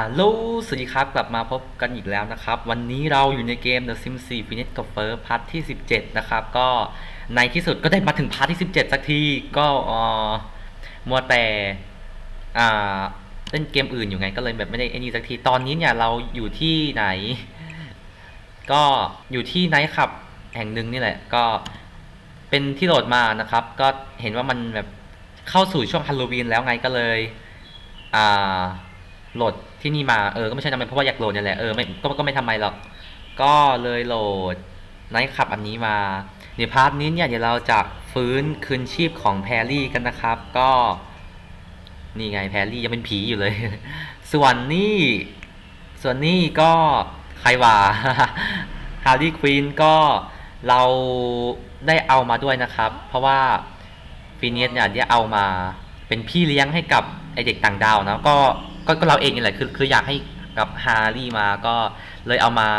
ฮัลโหล สวัสดีครับ กลับมาพบกันอีกแล้วนะครับ วันนี้เราอยู่ในเกม The Sims 4 Finish กับ First พาร์ทที่ 17 นะครับ ก็ในที่สุดก็ได้มาถึงพาร์ทที่ 17 สักที ก็ออมัวแต่เล่นเกมอื่นอยู่ไงก็เลยแบบไม่ได้ไอ้นี่สักที ตอนนี้เนี่ยเราอยู่ที่ไหน ก็อยู่ที่ไนท์คลับแห่งหนึ่งนี่แหละ ก็เป็นที่โหลดมานะครับ ก็เห็นว่ามันแบบเข้าสู่ช่วงฮาโลวีนแล้วไงก็เลย อ่าโหลด ที่นี่มาเออก็ไม่ใช่ทำไมเพราะว่าอยากโหลดเนี่ยแหละเออไม่ก็ก็ไม่ทำไมหรอก ก็เลยโหลดไนท์ขับอันนี้มา เดี๋ยวพาร์ทนี้เนี่ยเดี๋ยวเราจะฟื้นคืนชีพของแพรรี่กันนะครับ ก็ นี่ไงแพรรี่ยังเป็นผีอยู่เลย ส่วนนี่ส่วนนี่ก็ใครว่าฮาร์รี่ควีนก็เราได้เอามาด้วยนะครับ เพราะว่าฟีเนียสเนี่ยได้เอามาเป็นพี่เลี้ยงให้กับไอเด็กต่างดาวนะก็ ก็ก็เราเองนี่แหละคือคืออยากให้กับฮาร์รี่มาก็เลยเอามา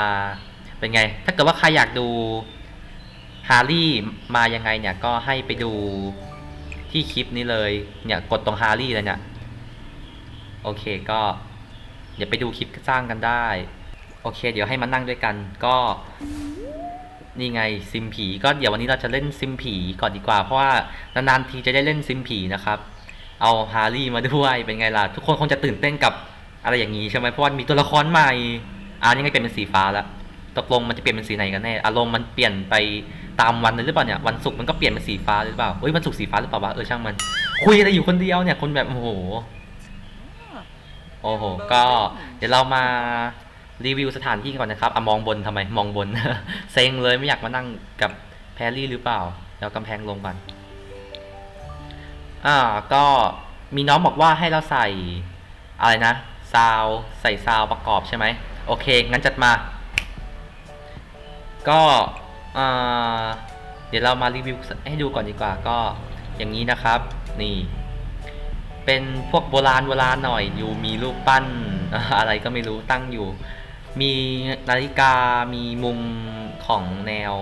เป็นไง ถ้าเกิดว่าใครอยากดูฮาร์รี่มายังไงเนี่ยก็ให้ไปดูที่คลิปนี้เลยเนี่ยกดตรงฮาร์รี่เลยเนี่ยโอเคก็เดี๋ยวไปดูคลิปสร้างกันได้ โอเค เดี๋ยวให้มานั่งด้วยกันก็นี่ไงซิมผีก็เดี๋ยววันนี้เราจะเล่นซิมผีก่อนดีกว่า เพราะว่านานๆทีจะได้เล่นซิมผีนะครับ เอาฮาร์รี่มาด้วยเป็นไงล่ะ ทุกคนคงจะตื่นเต้นกับอะไรอย่างนี้ใช่ไหมเพราะว่ามีตัวละครใหม่อ่านี่ไงเปลี่ยนเป็นสีฟ้าแล้วตกลงมันจะเปลี่ยนเป็นสีไหนกันแน่อารมณ์มันเปลี่ยนไปตามวันเลยหรือเปล่าเนี่ยวันศุกร์มันก็เปลี่ยนเป็นสีฟ้าหรือเปล่าเอ้ยวันศุกร์สีฟ้าหรือเปล่าวะเออช่างมัน คุยอะไรอยู่คนเดียวเนี่ยคนแบบโอ้โหโอ้โห ก็เดี๋ยวเรามารีวิวสถานที่ก่อนนะครับอะมองบนทำไมมองบน เซ็งเลยไม่อยากมานั่งกับแพรรี่หรือเปล่าเดี๋ยวกำแพงลงก่อน อ่าก็มีน้องบอกว่าให้เราใส่อะไรนะซาวใส่ซาวประกอบใช่ไหมโอเค งั้นจัดมา ก็อ่าเดี๋ยวเรามารีวิวให้ดูก่อนดีกว่าก็อย่างนี้นะครับ นี่ เป็นพวกโบราณโบราณหน่อย อยู่มีรูปปั้นอะไรก็ไม่รู้ตั้งอยู่ มีนาฬิกามีมุมของแนว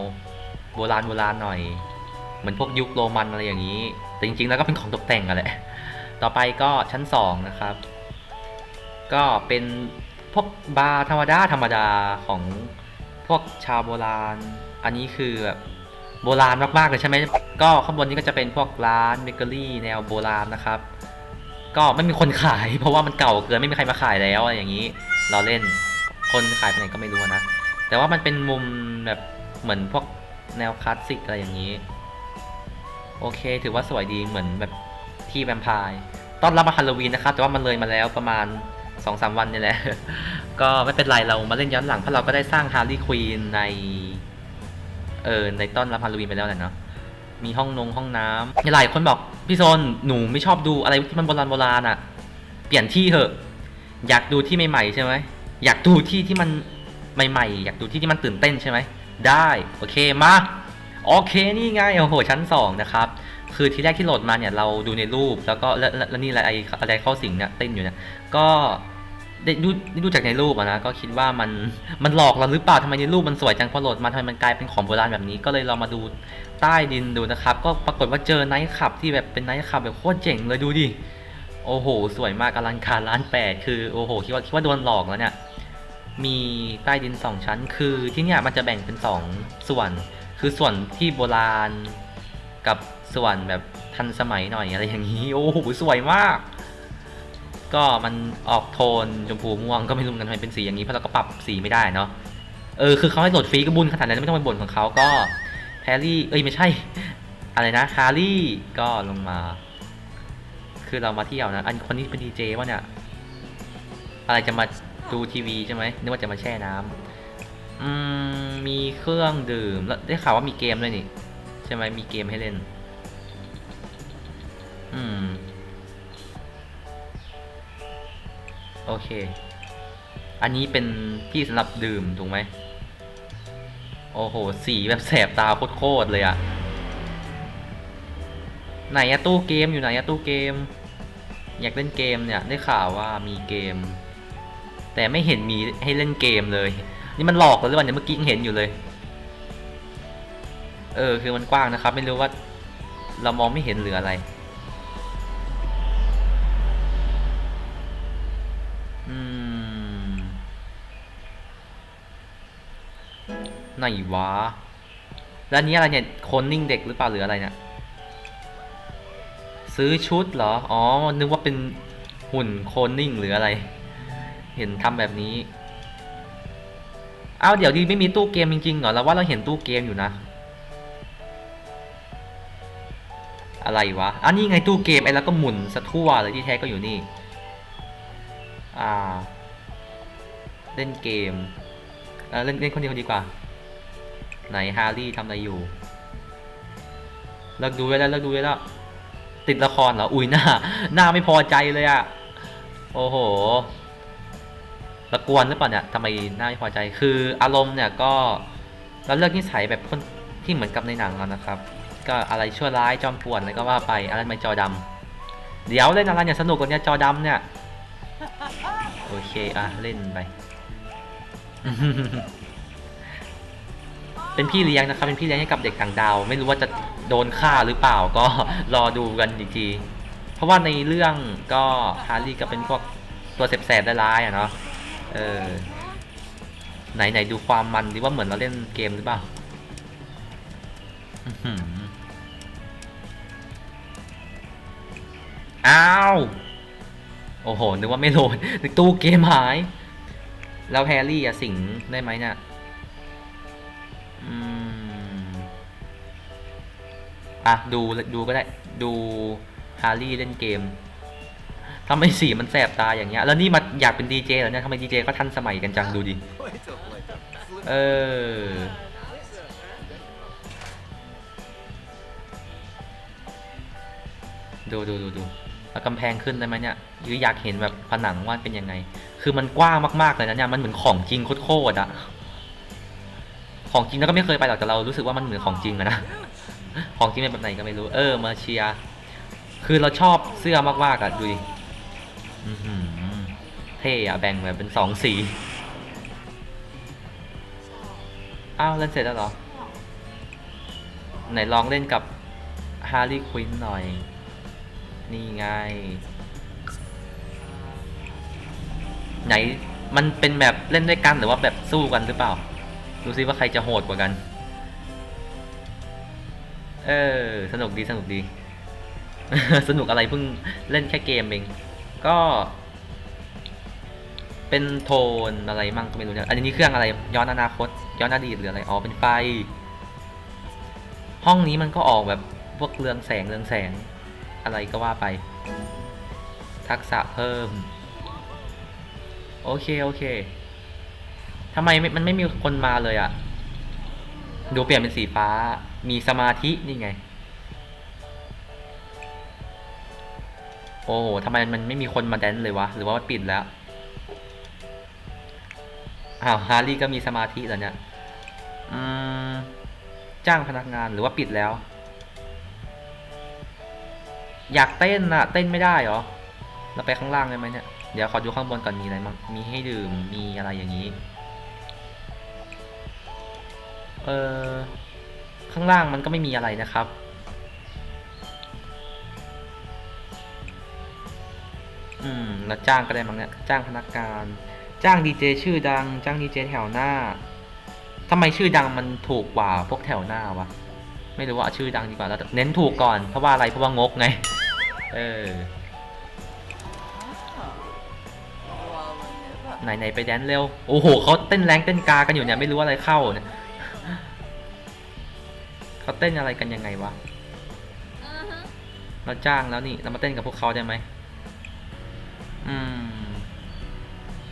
โบราณโบราณหน่อย เหมือนพวกยุคโรมันอะไรอย่างนี้ แต่จริงๆแล้วก็เป็นของตกแต่งอะแหละต่อไปก็ชั้นสองนะครับ ก็เป็นพวกบาร์ธรรมดาธรรมดาของพวกชาวโบราณ อันนี้คือแบบโบราณมากๆเลยใช่ไหมก็ข้างบนนี้ก็จะเป็นพวกร้านเบเกอรี่แนวโบราณนะครับ ก็ไม่มีคนขายเพราะว่ามันเก่าเกินไม่มีใครมาขายแล้วอะไรอย่างนี้ เราเล่นคนขายไปไหนก็ไม่รู้นะ แต่ว่ามันเป็นมุมแบบเหมือนพวกแนวคลาสสิกอะไรอย่างนี้ โอเค ถือว่าสวยดีเหมือนแบบที่แวมไพร์ต้อนรับมาฮาโลวีนนะครับ แต่ว่ามันเลยมาแล้วประมาณ2อสวันนี่แหละ ก็ไม่เป็นไรเรามาเล่นย้อนหลังเพราะเราก็ได้สร้างฮาร์รี่ควีนใน เออในต้อนรับฮาโลวีนไปแล้วแหละเนาะมีห้องนงห้องน้ำหลายคนบอกพี่โซนหนูไม่ชอบดูอะไรที่มันโบราณโบราณอะ่ะเปลี่ยนที่เถอะ อยากดูที่ใหม่ๆใช่ไหมอยากดูที่ที่มันใหม่ๆ อยากดูที่ที่มันตื่นเต้นใช่ไหมได้ โอเคมา โอเคนี่ไงโอ้โหชั้นสองนะครับ คือที่แรกที่โหลดมาเนี่ยเราดูในรูปแล้วก็แล้วแล้วนี่อะไรอะไรเข้าสิงเนี่ยเต้นอยู่เนี่ยก็ได้ดูได้ดูจากในรูปอะนะก็คิดว่ามันมันหลอกเราหรือเปล่าทำไมในรูปมันสวยจังพอโหลดมาทำไมมันกลายเป็นของโบราณแบบนี้ก็เลยเรามาดูใต้ดินดูนะครับ ก็ปรากฏว่าเจอไนท์คลับที่แบบเป็นไนท์คลับแบบโคตรเจ๋งเลยดูดิโอ้โห สวยมากอลังการล้านแปดคือโอ้โหคิดว่าคิดว่าโดนหลอกแล้วเนี่ยมีใต้ดินสองชั้น คือที่เนี่ยมันจะแบ่งเป็นสองส่วน คือส่วนที่โบราณกับส่วนแบบทันสมัยหน่อยอะไรอย่างนี้ โอ้โหสวยมาก ก็มันออกโทนชมพูม่วงก็ไม่รู้เหมือนกันทำไมเป็นสีอย่างนี้เพราะเราก็ปรับสีไม่ได้เนาะเออคือเขาให้โหลดฟรีก็บุญขนาดนั้นไม่ต้องไปบ่นของเขาก็แพรรี่เอ้ยไม่ใช่ อะไรนะฮาร์รี่ก็ลงมา คือเรามาเที่ยวนะอันคนนี้เป็นดีเจวะเนี่ยอะไรจะมาดูทีวีใช่ไหมนึกว่าจะมาแช่น้ำ อืมมีเครื่องดื่มแล้วได้ข่าวว่ามีเกมเลยนี่ ใช่ไหมมีเกมให้เล่น อืม โอเค อันนี้เป็นที่สำหรับดื่มถูกไหม โอ้โห สีแบบแสบตาโคตรเลยอะไหนอะตู้เกมอยู่ไหนอะตู้เกม อยากเล่นเกมเนี่ย ได้ข่าวว่ามีเกม แต่ไม่เห็นมีให้เล่นเกมเลย นี่มันหลอกหรือเปล่าเนี่ยเมื่อกี้ยังเห็นอยู่เลย เออ คือมันกว้างนะครับ ไม่รู้ว่าเรามองไม่เห็นหรืออะไร อืม ไหนวะ แล้วนี้อะไรเนี่ยโคนนิ่งเด็กหรือเปล่าหรืออะไรเนี่ย ซื้อชุดเหรอ อ๋อ นึกว่าเป็นหุ่นโคนนิ่งหรืออะไร เห็นทำแบบนี้ อ้าวเดี๋ยวดีไม่มีตู้เกมจริงๆเหรอเราว่าเราเห็นตู้เกมอยู่นะ อะไรวะอันนี้ไงตู้เกมไอ้แล้วก็หมุนสะทั่วเลยที่แท้ก็อยู่นี่ อ่า เล่นเกมเเล่นเล่นคนเดียวดีกว่า ไหนฮาร์รี่ทำอะไรอยู่เลิกดูไว้แล้วเลิกดูไว้แล้ว ติดละครเหรอ อุ้ยหน้า หน้าไม่พอใจเลยอะโอ้โห ละกวนหรือเปล่าเนี่ยทำไมน้าไม่พอใจ คืออารมณ์เนี่ยก็เราเลือกนิสัยแบบคนที่เหมือนกับในหนังแล้วนะครับ ก็อะไรชั่วร้ายจอมป่วนอะไรก็ว่าไปอะไรไม่จอดำเดี๋ยวเล่นอะไรเนี่ยสนุกกว่านี้จอดำเนี่ยโอเคอะเล่นไป เป็นพี่เลี้ยงนะครับ เป็นพี่เลี้ยงให้กับเด็กต่างดาว ไม่รู้ว่าจะโดนฆ่าหรือเปล่าก็รอดูกันอีกทีเพราะว่าในเรื่องก็ฮาร์รี่ก็เป็นพวกตัวแสบๆร้ายๆอะเนาะ เออ ไหนไหนดูความมันดิว่าเหมือนเราเล่นเกมหรือเปล่าอ้าว โอ้โห นึกว่าไม่โหลดนึกตู้เกมหาย แล้วแฮร์รี่อะสิงได้ไหมเนี่ยอืมอะ ดู ดูก็ได้ ดูฮาร์รี่เล่นเกม ทำไมสีมันแสบตาอย่างเงี้ย แล้วนี่มาอยากเป็นดีเจเหรอเนี่ยทำไมดีเจก็ทันสมัยกันจังดูดิ เออ ดูดูดูดูแล้วกำแพงขึ้นได้ไหมเนี่ยหรืออยากเห็นแบบผนังว่าเป็นยังไง คือมันกว้างมากๆเลยนะเนี่ย มันเหมือนของจริงโคตรๆอะของจริงแล้วก็ไม่เคยไปหรอกแต่เรารู้สึกว่ามันเหมือนของจริงอะนะ ของจริงเป็นแบบไหนก็ไม่รู้ เออ มาเชียร์ คือเราชอบเสื้อมากๆอะดูดิ เท่อะแบ่งแบบเป็นสองสีอ้าวเล่นเสร็จแล้วเหรอ ไหนลองเล่นกับฮาร์ลีควินหน่อย นี่ไง ไหนมันเป็นแบบเล่นด้วยกันหรือว่าแบบสู้กันหรือเปล่า ดูซิว่าใครจะโหดกว่ากัน เออ สนุกดีสนุกดี สนุกอะไรเพิ่งเล่นแค่เกมเอง ก็ เป็นโทนอะไรมั่งก็ไม่รู้เนี่ยอันนี้เครื่องอะไร ย้อนอนาคต ย้อนอดีตหรืออะไรอ๋อเป็นไฟ ห้องนี้มันก็ออกแบบพวกเรืองแสงเรืองแสงอะไรก็ว่าไป ทักษะเพิ่ม โอเคโอเคทำไมม่มันไม่มีคนมาเลยอะ่ะ ดูเปลี่ยนเป็นสีฟ้า มีสมาธินี่ไง โอ้โหทำไมมันไม่มีคนมาแดนซ์เลยวะ หรือว่ามันปิดแล้ว อ้าวฮาร์รี่ก็มีสมาธิแล้วเนี่ย อืม จ้างพนักงานหรือว่าปิดแล้ว อยากเต้นอะเต้นไม่ได้เหรอ เราไปข้างล่างได้ไหมเนี่ย เดี๋ยวขอดูข้างบนก่อนมีอะไรมั้ง มีให้ดื่ม มีอะไรอย่างนี้ เออข้างล่างมันก็ไม่มีอะไรนะครับ อืมแล้วจ้างก็ได้มั้งเนี่ยจ้างพนักงาน จ้างดีเจชื่อดัง จ้างดีเจแถวหน้าทำไมชื่อดังมันถูกกว่าพวกแถวหน้าวะไม่รู้ว่าเอาชื่อดังดีกว่าแล้วเน้นถูกก่อนเพราะว่าอะไรเพราะว่างกไง เออไหนไหนไปแดนซ์เร็ว โอ้โหเขาเต้นแรงเต้นกากันอยู่เนี่ยไม่รู้อะไรเข้าเนี่ยเขาเต้นอะไรกันยังไงวะเราจ้างแล้วนี่เรามาเต้นกับพวกเขาได้ไหมอืม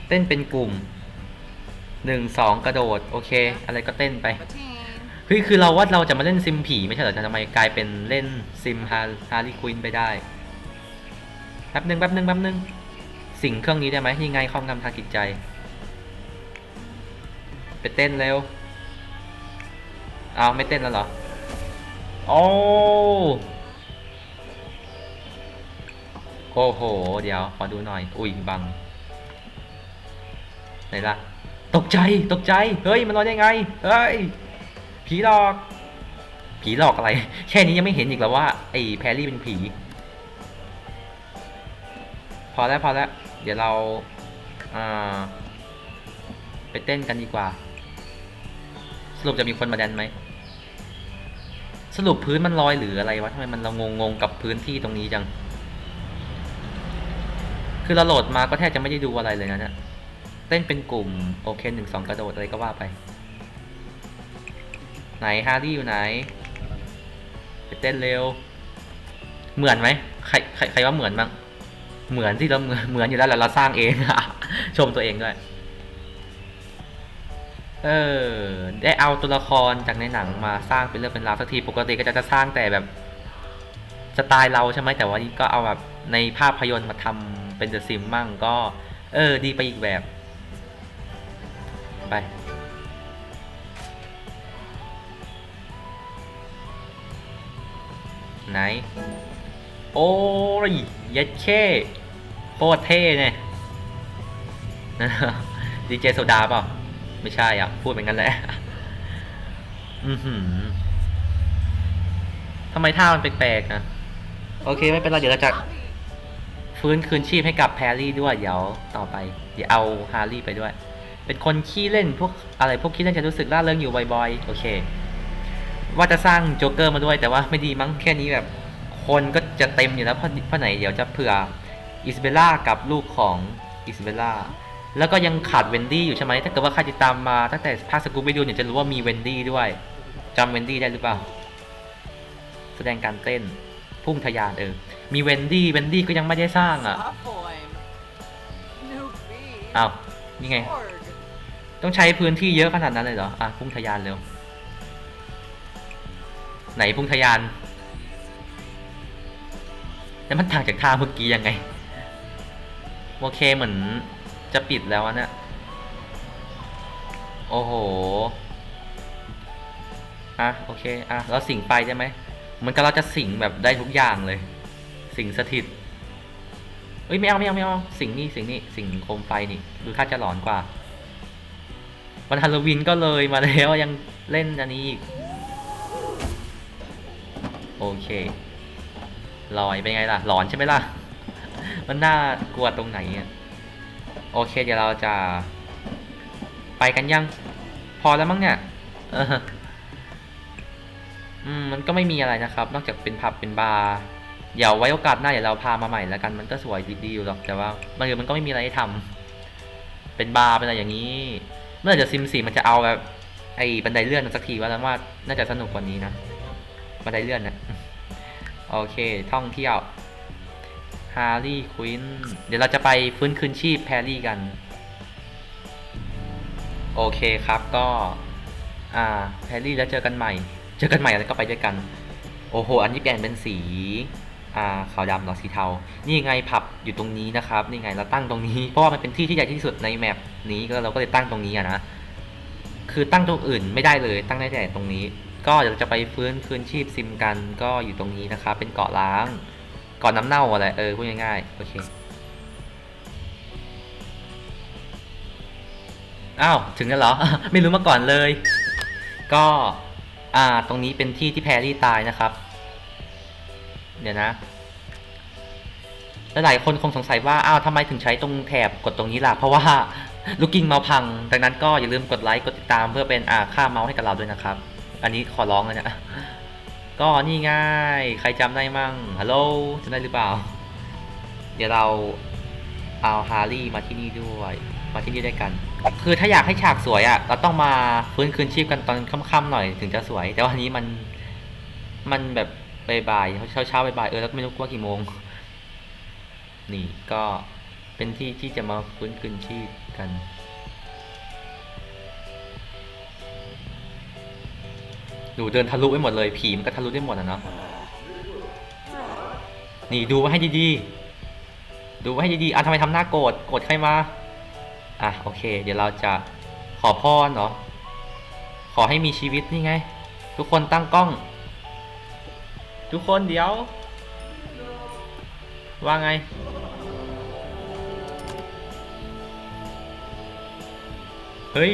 เต้นเป็นกลุ่มหนึ่งสองกระโดด โอเค อะไรก็เต้นไปเฮ้ยคือเราว่าเราจะมาเล่นซิมผีไม่ใช่เหรอแต่ทำไมกลายเป็นเล่นซิมฮาฮาร์ลีควินไปได้แป๊บหนึ่งแป๊บหนึ่งแป๊บหนึ่งสิ่งเครื่องนี้ได้ไหมนี่ไงความงำทางจิตใจ ไปเต้นเร็วเอาไม่เต้นแล้วเหรอ โอ้ โอ้โห เดี๋ยว ขอดูหน่อย อุ้ยบังไหนล่ะตกใจตกใจ เฮ้ย มันลอยได้ไง เฮ้ย ผีหลอก ผีหลอกอะไร แค่นี้ยังไม่เห็นอีกแล้วว่าไอ้แพรรี่เป็นผี พอแล้วพอแล้ว เดี๋ยวเราไปเต้นกันดีกว่า สรุปจะมีคนมาแดนไหม สรุปพื้นมันลอยหรืออะไรวะทำไมมันเรางงงกับพื้นที่ตรงนี้จัง คือเราโหลดมาก็แทบจะไม่ได้ดูอะไรเลยนะเนี่ยเต้นเป็นกลุ่มโอเคหนึ่งสองกระโดดอะไรก็ว่าไป ไหนฮาร์ดี้อยู่ไหนไปเต้นเร็ว เหมือนไหมใครใครใครว่าเหมือนบ้างเหมือนที่เราเหมือนเหมือนอยู่แล้วเราสร้างเองชมตัวเองด้วยเออได้เอาตัวละครจากในหนังมาสร้างเป็นเรื่องเป็นราวสักทีปกติก็จะจะสร้างแต่แบบสไตล์เราใช่ไหมแต่ว่านี่ก็เอาแบบในภาพยนตร์มาทำ เป็นเดอะซิมมั่งก็ เออ ดีไปอีกแบบ ไป ไหน โอ้ยย็ดเช่โคตรเท่เนี่ยดีเจโซดาเปล่า ไม่ใช่อะ พูดเป็นงั้นแหละอือหือทำไมท่ามันแปลกๆนะ โอเค ไม่เป็นไร เดี๋ยวเราจะ ฟื้นคืนชีพให้กับแพรรี่ด้วยเดี๋ยวต่อไป เดี๋ยวเอาฮาร์รี่ไปด้วย เป็นคนขี้เล่นพวกอะไรพวกขี้เล่นจะรู้สึกร่าเริงอยู่บ่อยๆโอเค ว่าจะสร้างโจ๊กเกอร์มาด้วยแต่ว่าไม่ดีมั้งแค่นี้แบบ คนก็จะเต็มอยู่แล้วเพราะเพราะไหนเดี๋ยวจะเผื่ออิสเบล่ากับลูกของอิสเบล่าแล้วก็ยังขาดเวนดี้อยู่ใช่ไหมถ้าเกิดว่าใครติดตามมาตั้งแต่ภาคสกูไปดูเนี่ยจะรู้ว่ามีเวนดี้ด้วยจำเวนดี้ได้หรือเปล่า แสดงการเต้นพุ่งทะยานเออ มีเวนดี้เวนดี้ก็ยังไม่ได้สร้างอะ Uploim. New bee. อ้าว นี่ไง Org. ต้องใช้พื้นที่เยอะขนาดนั้นเลยเหรอ อะ พุ่งทะยานเร็ว ไหนพุ่งทะยาน แล้วมันต่างจากท่าเมื่อกี้ยังไง โอเคเหมือนจะปิดแล้วอะเนี่ยโอ้โห อะ โอเค อะแล้วสิงไปใช่ไหมเหมันก็เราจะสิงแบบได้ทุกอย่างเลย สิงสถิตเอ้ยไม่เอาไม่เอาไม่เอาสิงนี่สิงนี่สิงโคมไฟนี่ดูท่าจะหลอนกว่าวันฮาโลวีนก็เลยมาแล้วยังเล่นอันนี้อีกโอเคลอยเป็นไงล่ะหลอนใช่ไหมล่ะ มันน่ากลัวตรงไหนอะโอเค เดี๋ยวเราจะ ไปกันยัง พอแล้วมั้งเนี่ยอออืมมันก็ไม่มีอะไรนะครับ นอกจากเป็นผับเป็นบาร์ เดี๋ยวไว้โอกาสหน้าเดี๋ยวเราพามาใหม่แล้วกันมันก็สวยดีอยู่หรอกแต่ว่าบางทีมันก็ไม่มีอะไรให้ทำเป็นบาร์เป็นอะไรอย่างนี้ เมื่อไหร่จะซิมสีมันจะเอาแบบไอ้บันไดเลื่อนมาสักทีว่าแล้วว่าน่าจะสนุกกว่านี้นะบันไดเลื่อนนะโอเค ท่องเที่ยวฮาร์รี่ควินเดี๋ยวเราจะไปฟื้นคืนชีพแพรรี่กัน โอเคครับก็อ่าแพรรี่แล้วเจอกันใหม่ เจอกันใหม่แล้วก็ไปด้วยกัน โอ้โห อันนี้เปลี่ยนเป็นสี ขาวดำหรอสีเทา นี่ไงผับอยู่ตรงนี้นะครับ นี่ไงเราตั้งตรงนี้ เพราะว่ามันเป็นที่ที่ใหญ่ที่สุดในแมปนี้ก็เราก็เลยตั้งตรงนี้อะนะ คือตั้งตรงอื่นไม่ได้เลย ตั้งได้แต่ตรงนี้ ก็เดี๋ยวจะไปฟื้นคืนชีพซิมกันก็อยู่ตรงนี้นะครับ เป็นเกาะล้างเกาะน้ำเน่าอะไรเออพูดง่ายๆโอเค อ้าวถึงแล้วเหรอ ไม่รู้มาก่อนเลย ก็อ่าตรงนี้เป็นที่ที่แพรรี่ตายนะครับ เดี๋ยวนะหลายๆคนคงสงสัยว่าอ้าวทำไมถึงใช้ตรงแถบกดตรงนี้ล่ะ เพราะว่าลูกกิ้งเมาส์พัง ดังนั้นก็อย่าลืมกดไลค์กดติดตามเพื่อเป็นอ่าค่าเมาส์ให้กับเราด้วยนะครับ อันนี้ขอร้องเลยนะก็นี่ง่าย ใครจำได้มั่งฮัลโหลจำได้หรือเปล่า เดี๋ยวเราเอาฮาร์รี่มาที่นี่ด้วย มาที่นี่ด้วยกัน คือถ้าอยากให้ฉากสวยอะ่ะ เราต้องมาฟื้นคืนชีพกันตอนค่ำๆหน่อยถึงจะสวย แต่วันนี้มันมันแบบ บ่ายเช้าเช้าๆบ่ายเออแล้วไม่รู้ว่ากี่โมง นี่ก็เป็นที่ที่จะมาฟื้นคืนชีพกันดูเดินทะลุไปหมดเลยผีมันก็ทะลุได้หมดอะเนาะนี่ดูไว้ให้ดีๆ ดูไว้ให้ดีๆอะทำไมทำหน้าโกรธโกรธใครมาอะโอเค เดี๋ยวเราจะขอพรเนาะขอให้มีชีวิตนี่ไง ทุกคนตั้งกล้อง ทุกคนเดี๋ยว ว่าไง เฮ้ย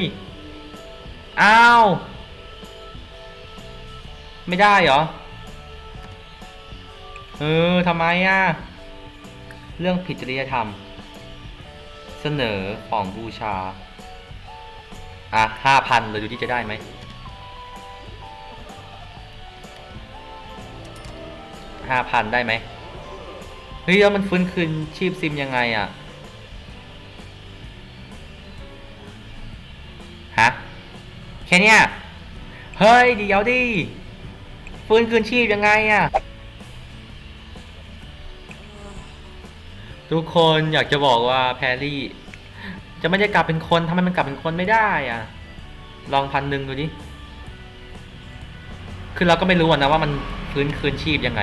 อ้าว ไม่ได้เหรอ เออทำไมอะ เรื่องผิดจริยธรรม เสนอของบูชา อะห้าพันเลยดูที่จะได้ไหม ห้าพันได้ไหมเฮ้ยแล้วมันฟื้นคืนชีพซิมยังไงอะฮะแค่เนี้ยเฮ้ยเดี๋ยวดิฟื้นคืนชีพยังไงอะทุกคนอยากจะบอกว่าแพรรี่ จะไม่ได้กลับเป็นคนทำไมมันกลับเป็นคนไม่ได้อะ ลองพันหนึ่งดูดิคือเราก็ไม่รู้นะว่ามันฟื้นคืนชีพยังไง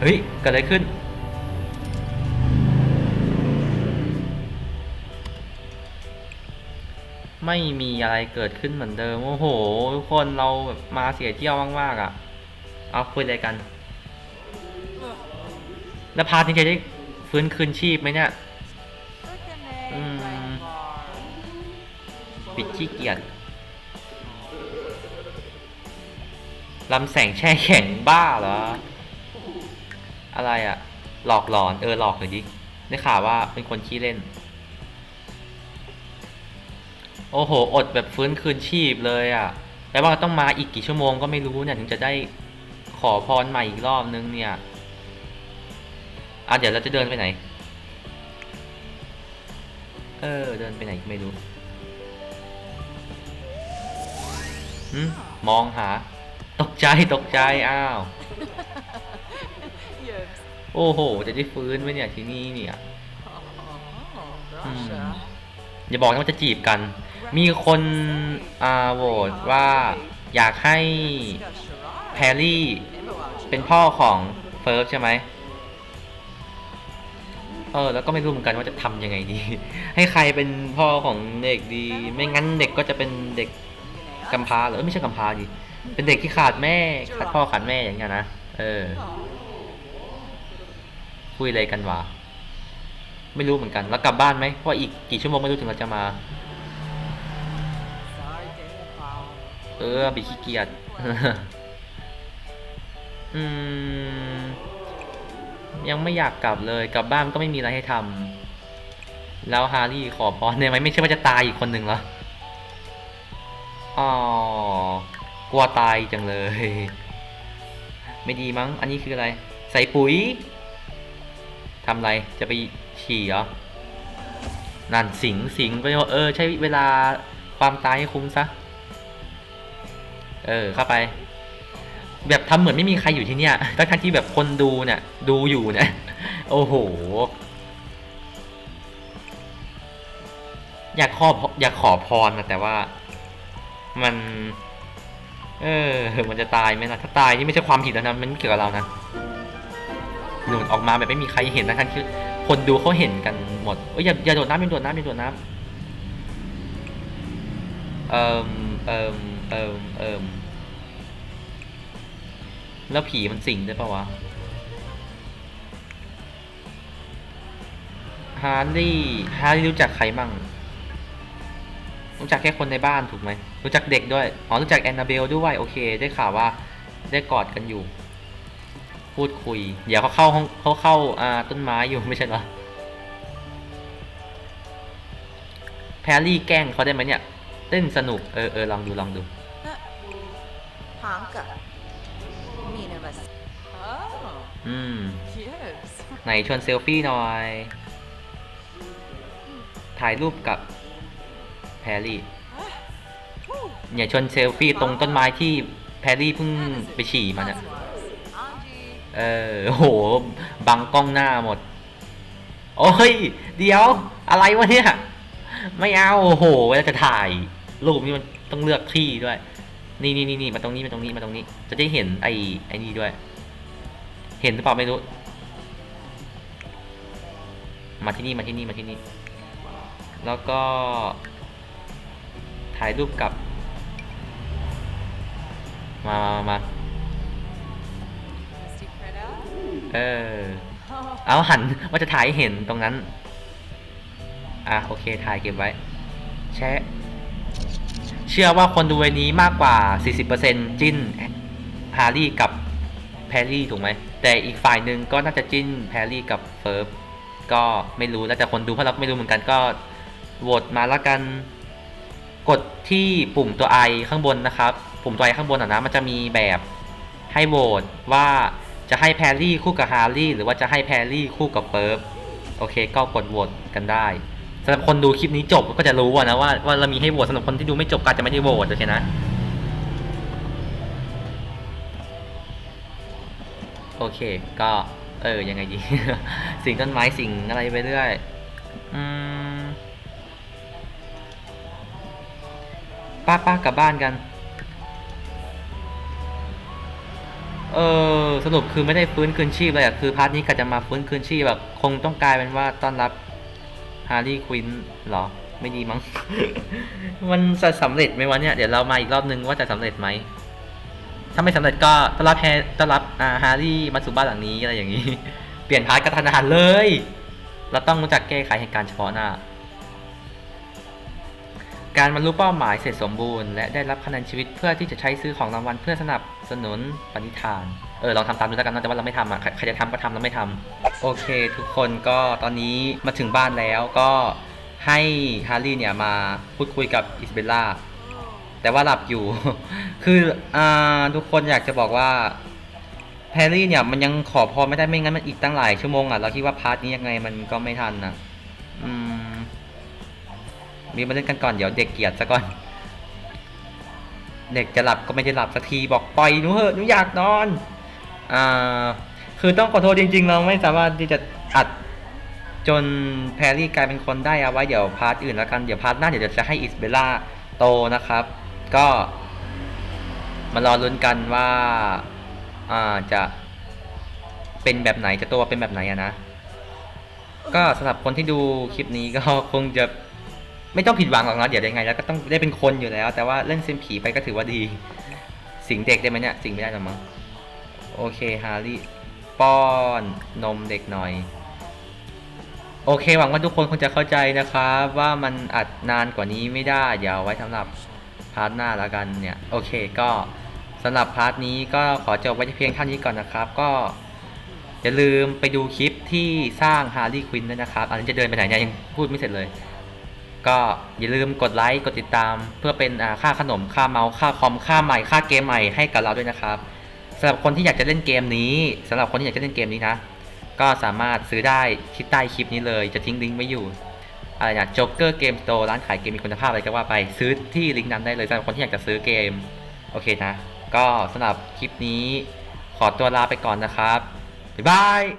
เฮ้ยเกิดอะไรขึ้น ไม่มีอะไรเกิดขึ้นเหมือนเดิม โอ้โห ทุกคนเราแบบมาเสียเที่ยวมากๆอะ เอาคุยอะไรกัน แล้วพาทนี้จะได้ฟื้นคืนชีพไหมเนี่ยปิดขี้เกียจลำแสงแช่แข็งบ้าเหรอ อะไรอะหลอกหลอนเออหลอกหน่อยดิได้ข่าวว่าเป็นคนขี้เล่น โอ้โห อดแบบฟื้นคืนชีพเลยอะแปลว่าต้องมาอีกกี่ชั่วโมงก็ไม่รู้เนี่ย ถึงจะได้ขอพรใหม่อีกรอบนึงเนี่ยอะเดี๋ยวเราจะเดินไปไหน เออ เดินไปไหนไม่รู้มองหา ตกใจตกใจ อ้าว โอ้โห จะได้ฟื้นไหมเนี่ยที่นี่เนี่ย Oh, Hmm. Russia. อย่าบอกนะว่าจะจีบกัน มีคนอ่าโหวตว่าอยากให้ Got แพรรี่ Shirai. เป็นพ่อของเฟิร์สใช่ไหม เออ แล้วก็ไม่รู้เหมือนกันว่าจะทำยังไงดี ให้ใครเป็นพ่อของเด็กดี ไม่งั้นเด็กก็จะเป็นเด็กกำพร้าเหรอเอ้ยไม่ใช่กำพร้าดิ เป็นเด็กที่ขาดแม่ ขาดพ่อขาดแม่อย่างเงี้ยนะ เออ คุยอะไรกันวะไม่รู้เหมือนกัน แล้วกลับบ้านไหมเพราะอีกกี่ชั่วโมงไม่รู้ถึงเราจะมา เออบีขี้เกียจอืม ยังไม่อยากกลับเลย กลับบ้านก็ไม่มีอะไรให้ทำแล้วฮารี่ขอพรได้ไหมไม่ใช่ว่าจะตายอีกคนหนึ่งเหรออ๋อกลัวตายจังเลย ไม่ดีมั้ง อันนี้คืออะไร ใส่ปุ๋ย ทำไรจะไปฉี่เหรอนั่นสิงสิงก็เออ ใช้เวลาความตายให้คุ้มซะ เออเข้าไป แบบทำเหมือนไม่มีใครอยู่ที่เนี่ยทั้งทั้งที่แบบคนดูเนี่ย ดูอยู่เนี่ย โอ้โห อยากขออยากขอพรนะแต่ว่า มัน เออ มันจะตายไหมนะถ้าตายนี่ไม่ใช่ความผิดแล้วนะมันเกี่ยวกับเรานะ หลุดออกมาแบบไม่มีใครเห็นนะทั้งที่คนดูเขาเห็นกันหมดเอ้ยอย่าอย่าโดดน้ำอย่าโดดน้ำอย่าโดดน้ำเอิมเอิมเอิมเอิมแล้วผีมันสิงได้ปะวะฮาร์รี่ฮาร์รี่รู้จักใครมั่งรู้จักแค่คนในบ้านถูกไหมรู้จักเด็กด้วย อ๋อ รู้จักแอนนาเบลด้วย โอเค ได้ข่าวว่าได้กอดกันอยู่ พูดคุย เดี๋ยวเขาเข้าห้องเขาเข้าอ่าต้นไม้อยู่ไม่ใช่เหรอ แพรรี่แกล้งเขาได้ไหมเนี่ย เต้นสนุก เออเออลองดูลองดู Honka. Mean of us. Oh, อืม yes. ไหนชวนเซลฟี่หน่อย ถ่ายรูปกับแพรรี่ Woo. อย่าชวนเซลฟี่ตรงต้นไม้ที่แพรรี่เพิ่งไปฉี่มาเนี่ย Anji. เออโอ้โหบังกล้องหน้าหมด โอ้ย เดี๋ยว อะไรวะเนี่ย ไม่เอาโอ้โหเวลาจะถ่าย รูปนี้มันต้องเลือกที่ด้วย นี่นี่นี่นี่มาตรงนี้มาตรงนี้มาตรงนี้ จะได้เห็นไอ้ไอ้นี่ด้วย เห็นหรือเปล่าไม่รู้ มาที่นี่มาที่นี่มาที่นี่ แล้วก็ ถ่ายรูปกับ มามามา เออ เอาหันว่าจะถ่ายเห็นตรงนั้น อะโอเคถ่ายเก็บไว้ แชะ เชื่อว่าคนดูวนี้มากกว่า 40%จิ้นฮาร์รี่กับแพรรี่ถูกไหม แต่อีกฝ่ายหนึ่งก็น่าจะจิ้นแพรรี่กับเฟิร์ฟก็ไม่รู้แล้วแต่คนดูเพราะเราไม่รู้เหมือนกันก็โหวตมาแล้วกัน กดที่ปุ่มตัวไอข้างบนนะครับ ปุ่มตัวไอข้างบนอะนะมันจะมีแบบให้โหวตว่า จะให้แพรรี่คู่กับฮาร์รี่หรือว่าจะให้แพรรี่คู่กับเปิร์ฟโอเค ก็กดโหวตกันได้สำหรับคนดูคลิปนี้จบก็จะรู้อะนะว่าว่าเรามีให้โหวตสำหรับคนที่ดูไม่จบก็จจะไม่ได้โหวตโอเคนะโอเค ก็เออยังไงดี สิ่งต้นไม้สิ่งอะไรไปเรื่อยอืมป้าป้ากลับบ้านกัน เออสรุปคือไม่ได้ฟื้นคืนชีพเลยอะคือพาร์ทนี้ก็จะมาฟื้นคืนชีพแบบคงต้องกลายเป็นว่าต้อนรับฮาร์รี่ควินเหรอ ไม่ดีมั้ง มันจะสำเร็จไหมวะเนี่ย เดี๋ยวเรามาอีกรอบนึงว่าจะสำเร็จไหม ถ้าไม่สำเร็จก็ต้อนรับแฮต้อนรับอ่าฮาร์รี่มาสู่บ้านหลังนี้อะไรอย่างนี้ เปลี่ยนพาร์ทกระทันหันเลย เราต้องรู้จักแก้ไขเหตุการณ์เฉพาะหน้า การบรรลุเป้าหมายเสร็จสมบูรณ์และได้รับคะแนนชีวิตเพื่อที่จะใช้ซื้อของรางวัลเพื่อสนับสนุนปณิธานเออลองทำตามดูแล้วกันนะแต่ว่าเราไม่ทำอะใครจะทำก็ทำเราไม่ทำโอเค ทุกคนก็ตอนนี้มาถึงบ้านแล้วก็ให้ฮาร์รี่เนี่ยมาพูดคุยกับอิสเบลล่าแต่ว่าหลับอยู่ คืออ่าทุกคนอยากจะบอกว่าแพรรี่เนี่ยมันยังขอพรไม่ได้ไม่งั้นมันอีกตั้งหลายชั่วโมงอะเราคิดว่าพาร์ทนี้ยังไงมันก็ไม่ทันนะอืม มีมาเล่นกันก่อนเดี๋ยวเด็กเกลียดซะก่อน เด็กจะหลับก็ไม่ได้หลับสักทีบอกปล่อยหนูเหอะหนูอยากนอน อ่า คือต้องขอโทษจริง ๆ เราไม่สามารถที่จะอัดจนแพรรี่กลายเป็นคนได้เอาไว้เดี๋ยวพาร์ทอื่นแล้วกันเดี๋ยวพาร์ทหน้าเดี๋ยวจะให้อิสเบล่าโตนะครับ ก็ มารอลุ้นกันว่าอ่าจะเป็นแบบไหนจะโตเป็นแบบไหนอะนะ ก็สำหรับคนที่ดูคลิปนี้ก็คงจะ ไม่ต้องผิดหวังหรอกนะเดี๋ยวยังไงแล้วก็ต้องได้เป็นคนอยู่แล้ว แต่ว่าเล่นเซนผีไปก็ถือว่าดี สิงเด็กได้ไหมเนี่ย สิงไม่ได้หรอมั้งโอเคฮาร์รี่ป้อนนมเด็กหน่อย โอเค หวังว่าทุกคนคงจะเข้าใจนะครับว่ามันอัดนานกว่านี้ไม่ได้ เดี๋ยวไว้สำหรับพาร์ทหน้าแล้วกันเนี่ย โอเคก็สำหรับพาร์ทนี้ก็ขอจบไว้เพียงเท่านี้ก่อนนะครับ ก็อย่าลืมไปดูคลิปที่สร้างฮาร์ y ี q ควินด้วยนะครับ อันนี้จะเดินไปไหนเนี่ยยังพูดไม่เสร็จเลย ก็อย่าลืมกดไลค์กดติดตาม เพื่อเป็นค่าขนมค่าเมาส์ค่าคอมค่าใหม่ค่าเกมใหม่ให้กับเราด้วยนะครับสำหรับคนที่อยากจะเล่นเกมนี้สำหรับคนที่อยากจะเล่นเกมนี้นะ ก็สามารถซื้อได้ที่ใต้คลิปนี้เลย จะทิ้งลิงก์ไว้อยู่อะไรนะจ็อกเกอร์เกมสโตร์ร้านขายเกมมีคุณภาพอะไรก็ว่าไปซื้อที่ลิงก์นั้นได้เลยสำหรับคนที่อยากจะซื้อเกมโอเคนะ ก็สำหรับคลิปนี้ขอตัวลาไปก่อนนะครับบ๊ายบาย